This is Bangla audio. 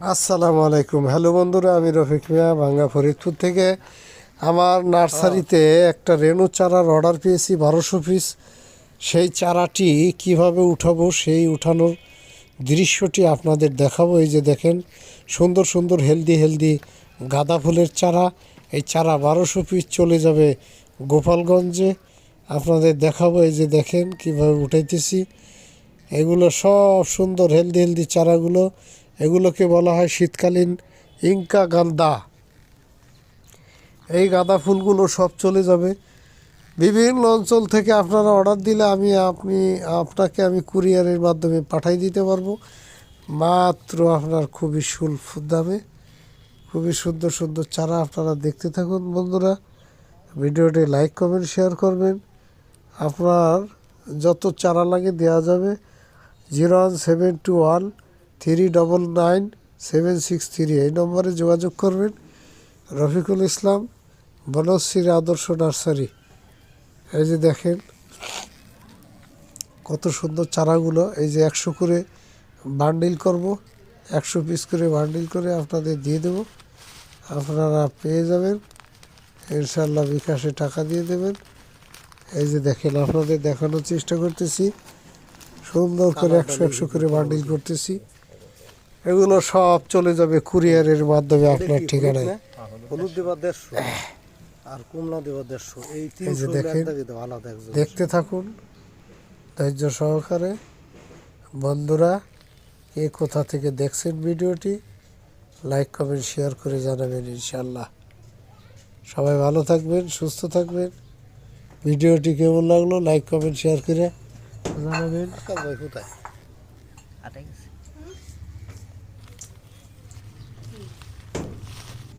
আসসালামু আলাইকুম। হ্যালো বন্ধুরা, আমি রফিক মিয়া ভাঙ্গা ফরিদপুর থেকে। আমার নার্সারিতে একটা রেণু চারার অর্ডার পেয়েছি, বারোশো পিস। সেই চারাটি কীভাবে উঠাবো, সেই উঠানোর দৃশ্যটি আপনাদের দেখাবো। এই যে দেখেন, সুন্দর সুন্দর হেলদি হেলদি গাঁদা ফুলের চারা। এই চারা বারোশো পিস চলে যাবে গোপালগঞ্জে। আপনাদের দেখাবো এই যে দেখেন কীভাবে উঠাইতেছি। এগুলো সব সুন্দর হেলদি হেলদি চারাগুলো। এগুলোকে বলা হয় শীতকালীন ইনকা গান্দা এই গাঁদা ফুলগুলো সব চলে যাবে। বিভিন্ন অঞ্চল থেকে আপনারা অর্ডার দিলে আমি আপনি, আপনাকে আমি কুরিয়ারের মাধ্যমে পাঠাই দিতে পারব। মাত্র আপনার খুবই সুলভ দামে। খুবই সুন্দর সুন্দর চারা আপনারা দেখতে থাকুন বন্ধুরা। ভিডিওটি লাইক করবেন শেয়ার করবেন। আপনার যত চারা লাগে দেওয়া যাবে। Zero one seven two one three double nine seven six three এই নম্বরে যোগাযোগ করবেন। রফিকুল ইসলাম বনশ্রীর আদর্শ নার্সারি। এই যে দেখেন কত সুন্দর চারাগুলো এই যে একশো করে বান্ডিল করব একশো পিস করে বান্ডিল করে আপনাদের দিয়ে দেব। আপনারা পেয়ে যাবেন ইনশাল্লাহ বিকাশে টাকা দিয়ে দেবেন। এই যে দেখেন আপনাদের দেখানোর চেষ্টা করতেছি সুন্দর করে একশো একশো করে বান্ডিল করতেছি। এগুলো সব চলে যাবে কুরিয়ারের মাধ্যমে আপনার ঠিকানায়। হলুদ দেবার দেড়শো আর কমলা দেবার দেড়শো। এই যে তিনশো দেখেন। দেখতে থাকুন ধৈর্য সহকারে। বন্ধুরা এ কোথা থেকে দেখছেন ভিডিওটি লাইক কমেন্ট শেয়ার করে জানাবেন ইনশাল্লাহ সবাই ভালো থাকবেন সুস্থ থাকবেন। ভিডিওটি কেমন লাগল লাইক কমেন্ট শেয়ার করে জানাবেন। কোথায়?